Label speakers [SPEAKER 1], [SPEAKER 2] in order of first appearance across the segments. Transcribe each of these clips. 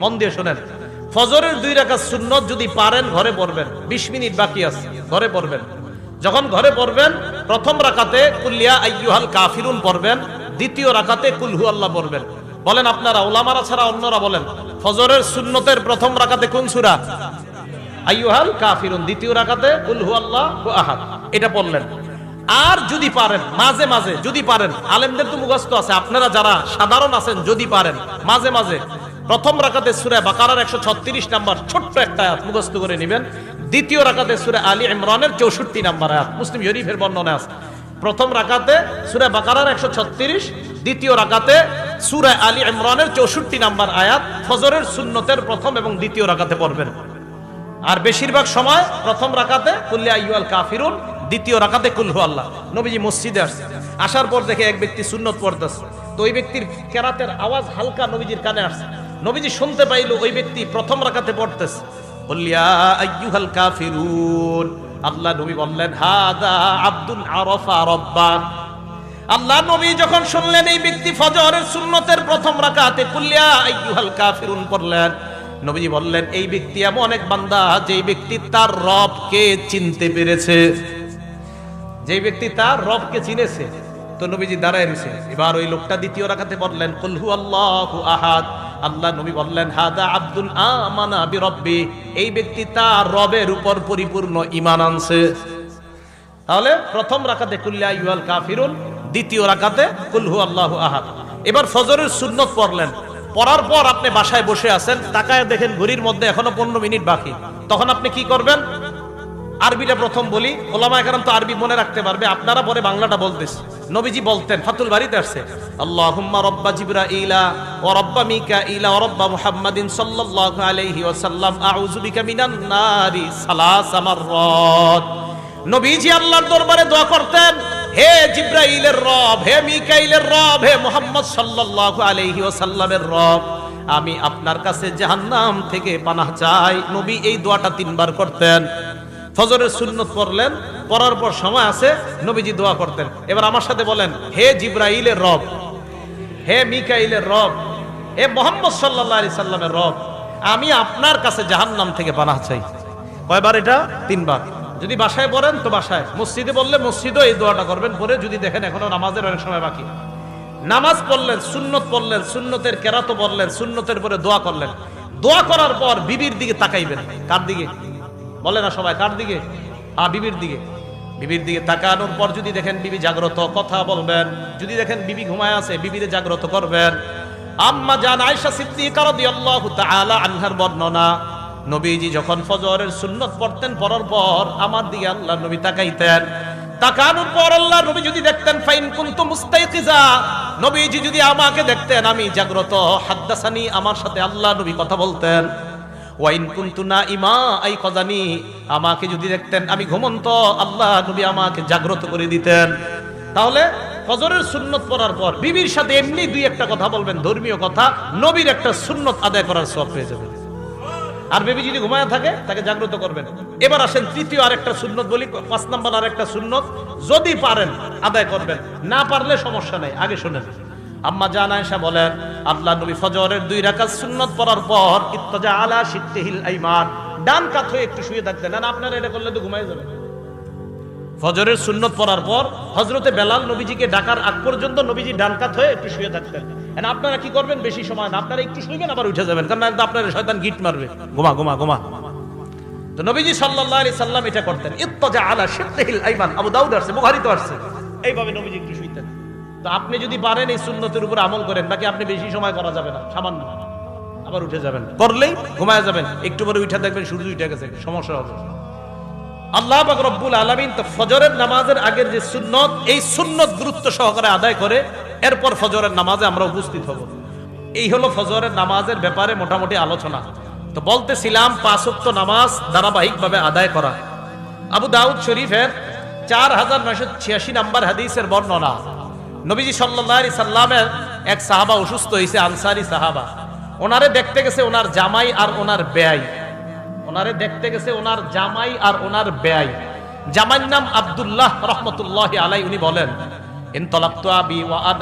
[SPEAKER 1] মন দিয়ে শোনেন। ফজরের দুই রাকাত সুন্নত যদি পারেন, ঘরে পড়বেন। বিশ মিনিট বাকি আছে, ঘরে পড়বেন। যখন ঘরে পড়বেন, প্রথম রাকাতে কুল্লিয়া আইয়ুহাল কাফিরুন পড়বেন, দ্বিতীয় রাকাতে কুলহু আল্লাহ পড়বেন। বলেন আপনারা, ওলামারা ছাড়া অন্যরা বলেন, ফজরের সুন্নতের প্রথম রাকাতে কোন সূরা? আইয়ুহাল কাফিরুন, দ্বিতীয় রাকাতে কুলহু আল্লাহ আহাদ। এটা পড়লেন। আর যদি পারেন, মাঝে মাঝে যদি পারেন, আলেমদের তো মুখস্থ আছে, আপনারা যারা সাধারণ আছেন, যদি পারেন, মাঝে মাঝে প্রথম রাকাতে সুরে বাকারার একশো ছত্রিশ নাম্বার ছোট্ট একটা আয়াত মুখস্থ করে নেবেন। দ্বিতীয় রাকাতে সুরে আলী ইমরানের চৌষট্টি নাম্বার আয়াত মুসলিম শরীফের বর্ণনা আছে। প্রথম রাকাতে সুরে বাকারার একশো ছত্রিশ, দ্বিতীয় রাকাতে সুরে আলী ইমরানের চৌষট্টি নাম্বার আয়াত ফজরের সুন্নতের প্রথম এবং দ্বিতীয় রাকাতে পড়বেন। আর বেশিরভাগ সময় প্রথম রাকাতে কুল্লি আইয়ুল কাফিরুন, দ্বিতীয় রাকাতে কুলহু আল্লাহ, নবীজি মসজিদে আসছে। আসার পর দেখে এক ব্যক্তি সুন্নত পড়তেছে। তো ওই ব্যক্তির কেরাতের আওয়াজ হালকা নবীজির কানে আসছে। নবীজি শুনতে পাইল, ওই ব্যক্তি প্রথম রাকাতে পড়তেছে। আইয়ুহাল কাফিরুন। আল্লাহ নবী বললেন, হাদা আব্দুল আরফা রব্বা আল্লাহ নবী যখন শুনলেন, এই ব্যক্তি ফজরের সুন্নতের প্রথম রাকাতে কুল্লিয়া আইয়ুহাল কাফিরুন পড়লেন নবীজি বললেন, এই ব্যক্তি এমন এক বান্দা, যেই ব্যক্তি তার রবকে চিনতে পেরেছে। যেই ব্যক্তি তার রবকে চিনেছে। তো নবীজি দাঁড়ায় এবার ওই লোকটা দ্বিতীয় রাখাতে বললেন কুলহু আল্লাহু আহাদ। আল্লাহ নবী বললেন, হাদা আব্দুল আমানা বি রব্বি এই ব্যক্তি তার রবের উপর পরিপূর্ণ ঈমান আনছে। তাহলে প্রথম রাকাতে কুল্লিয়া ইউয়াল কাফিরুন, দ্বিতীয় রাকাতে কুলহু আল্লাহু আহাদ। এবার ফজরের সুন্নত পড়লেন। পড়ার পর আপনি বাসায় বসে আছেন, তাকায় দেখেন ঘড়ির মধ্যে এখনও পনেরো মিনিট বাকি। তখন আপনি কি করবেন? আরবিটা প্রথম বলি। ওলামা একরাম তো আরবি মনে রাখতে পারবে, আপনারা পরে বাংলাটা বলতেছে। নবীজি বলতেন, ফাতুল বাড়িতে আসছে। আল্লাহুম্মা রব্বা জিবরাইলা ওয়া রব্বা মিকাইলা ওয়া রব্বা মুহাম্মাদিন সাল্লাল্লাহু আলাইহি ওয়াসাল্লাম। আউযু বিকা মিনান নারি সালাসা মাররাত। নবীজি আল্লাহর দরবারে দোয়া করতেন, হে জিব্রাইলের রব, হে মিকাইলের রব, হে মুহাম্মদ সাল্লাল্লাহু আলাইহি ওয়াসাল্লামের রব, আমি আপনার কাছে জাহান্নাম থেকে পানাহ চাই। নবী এই দোয়াটা তিনবার করতেন। ফজরের সুন্নত পড়লেন পড়ার পর সময় আছে, নবীজি দোয়া করতেন। এবার আমার সাথে বলেন, হে জিব্রাইলের রব, হে মিকাইলের রব, হে মোহাম্মদ সাল্লাহ আলি সাল্লামের রব, আমি আপনার কাছে জাহান্নাম থেকে পানাহ চাই। কয়বার এটা? তিনবার। যদি বাসায় পড়েন তো বাসায়। মসজিদে বললে মসজিদও এই দোয়াটা করবেন পরে যদি দেখেন এখনও নামাজের অনেক সময় বাকি। নামাজ পড়লেন, সুন্নত পড়লেন, সুন্নতের কেরাতো পড়লেন, সুন্নতের পরে দোয়া করলেন। দোয়া করার পর বিবির দিকে তাকাইবেন। কার দিকে? বলে না সবাই, কার দিকে? আ, বিবির দিকে। বিবির দিকে তাকানোর পর যদি দেখেন বিবি জাগ্রত, কথা বলবেন। যদি দেখেন বিবি ঘুমায় আছে, বিবিরে জাগ্রত করবেন। আম্মা জান আয়েশা সিদ্দিকা রাদিয়াল্লাহু তাআলা আনহার বর্ণনা, নবীজি যখন ফজরের সুন্নত পড়তেন, পড়ার পর আমার দিকে আল্লাহ নবী তাকাইতেন। তাকানোর পর আল্লাহ নবী যদি দেখতেন, ফাইন কুনতু মুস্তাইকিজা, নবীজি যদি আমাকে দেখতেন, আমি জাগ্রত। হাদ্দাসানি আমার সাথে আল্লাহ নবী কথা বলতেন। ওয়াইন ইমা আই আমাকে যদি দেখতেন, আমি ঘুমন্ত, আল্লাহ নবী আমাকে জাগ্রত করে দিতেন। তাহলে ফজরের সুন্নত পড়ার পর, বিবির সাথে এমনি দুই একটা কথা বলবেন, ধর্মীয় কথা, নবীর একটা সুন্নত আদায় করার সব পেয়ে যাবেন। আর বেবি যদি ঘুমায় থাকে, তাকে জাগ্রত করবেন। এবার আসেন তৃতীয় আরেকটা সুন্নত বলি, পাঁচ নাম্বার আরেকটা সুন্নত, যদি পারেন, আদায় করবেন। না পারলে সমস্যা নেই, আগে শুনেন। আম্মা জান আয়েশা বলেন, আল্লাহ নবী ফজরের দুই রাকাত সুন্নত পড়ার পর ইত্তজা আলা শিত্তিহিল আইমান, ডান কাত হয়ে একটু শুয়ে থাকতেন। না আপনারা এটা করলে তো ঘুমাই যাবেন। ফজরের সুন্নত পড়ার পর হজরতে বেলাল নবীজিকে ডাকার আগ পর্যন্ত নবীজি ডান কাত হয়ে একটু শুয়ে থাকতেন। আপনারা কি করবেন? বেশি সময় না। আপনারা একটু শুইবেন, আবার উঠে যাবেন। কারণ একদম আপনার শয়তান গিট মারবে। ঘুমা ঘুমা ঘুমা। তো নবীজি সাল্লাল্লাহু আলাইহি সাল্লাম এটা করতেন। ইত্তজা আলা শিত্তিহিল আইমান। আবু দাউদ আসছে বুখারীতে আসছে। এইভাবে নবীজি একটু শুইতেন। তো আপনি যদি পারেন এই সুন্নতের উপর আমল করেন, বাকি আপনি বেশি সময় করা যাবে না, সামান্য। আবার উঠে যাবেন। করলেই ঘুমায় যাবেন। একটু পরে উঠে দেখবেন সূর্য উঠে গেছে, সমস্যা হবে। আল্লাহ রব্বুল আলামিন তো ফজরের নামাজের আগের যে সুন্নত, এই সুন্নত গুরুত্ব সহকারে আদায় করে এরপর ফজরের নামাজে আমরা উপস্থিত হব। এই হলো ফজরের নামাজের ব্যাপারে মোটামুটি আলোচনা। তো বলতেছিলাম পাঁচক্ত নামাজ ধারাবাহিকভাবে আদায় করা। আবু দাউদ শরীফের চার হাজার নয়শো ছিয়াশি নাম্বার হাদিসের বর্ণনা। নবীজি সাল্লাল্লাহু সাল্লামের এক সাহাবা অসুস্থ হয়েছে আনসারি সাহাবা। ওনারে দেখতে গেছে ওনার জামাই আর ওনার ব্যয় ওনারে দেখতে গেছে ওনার জামাই আর ওনার ব্যয় জামাইর নাম আব্দুল্লাহ রহমতুল্লাহ আলাই উনি বলেন ওয়া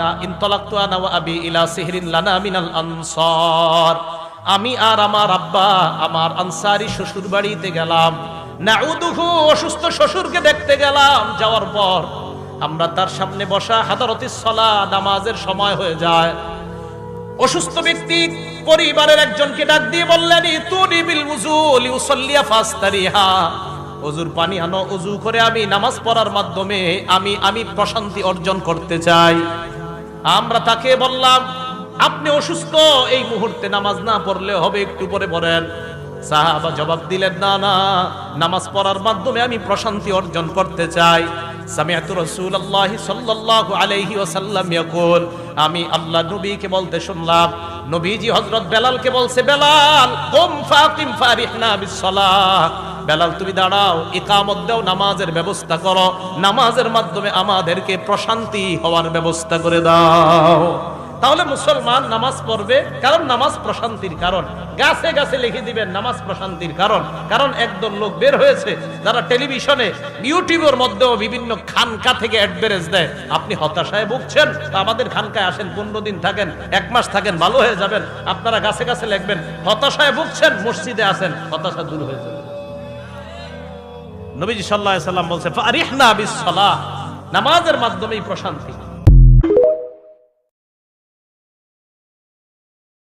[SPEAKER 1] আমি আর আমার আব্বা, আমার আনসারি শ্বশুর বাড়িতে গেলাম। নাউদুহু অসুস্থ শ্বশুরকে দেখতে গেলাম, যাওয়ার পর আমরা তার সামনে বসা হাদারতি সলা নামাজের সময় হয়ে যায়। অসুস্থ ব্যক্তি পরিবারের একজনকে ডাক দিয়ে বললেন তুনি বিল উজুল ইউসাল্লিয়া ফাস্তারিহা। অজুর পানি আনো, অজু করে আমি নামাজ পড়ার মাধ্যমে আমি আমি প্রশান্তি অর্জন করতে চাই। আমরা তাকে বললাম, আপনি অসুস্থ, এই মুহূর্তে নামাজ না পড়লে হবে একটু পরে পড়েন। সাহাবা জবাব দিলেন, না না, নামাজ পড়ার মাধ্যমে আমি প্রশান্তি অর্জন করতে চাই। সামিআতু রাসূলুল্লাহ সাল্লাল্লাহু আলাইহি ওয়াসাল্লাম ইয়াকুল, আমি আল্লাহ নবীকে বলতে শুনলাম, নবীজি হযরত বেলালকে বলছে, বেলাল, কুম ফাকিম ফারিহনা বিসসালাহ। বেলাল, তুমি দাঁড়াও, ইকামত দাও, নামাজের ব্যবস্থা করো, নামাজের মাধ্যমে আমাদেরকে প্রশান্তি হওয়ার ব্যবস্থা করে দাও। তাহলে মুসলমান নামাজ পড়বে কারণ নামাজ প্রশান্তির কারণ। গাছে গাছে লিখে দিবেন নামাজ প্রশান্তির কারণ। কারণ একদল লোক বের হয়েছে, যারা টেলিভিশনে, ইউটিউবের মধ্যেও বিভিন্ন খানকা থেকে অ্যাডভারেজ দেয়। আপনি হতাশায় ভুগছেন আমাদের খানকায় আসেন, পনেরো দিন থাকেন, এক মাস থাকেন, ভালো হয়ে যাবেন। আপনারা গাছে গাছে লিখবেন, হতাশায় ভুগছেন, মসজিদে আসেন, হতাশা দূর হয়ে যাবে। নবীজি সাল্লাহ সাল্লাম বলছে নামাজের মাধ্যমেই প্রশান্তি।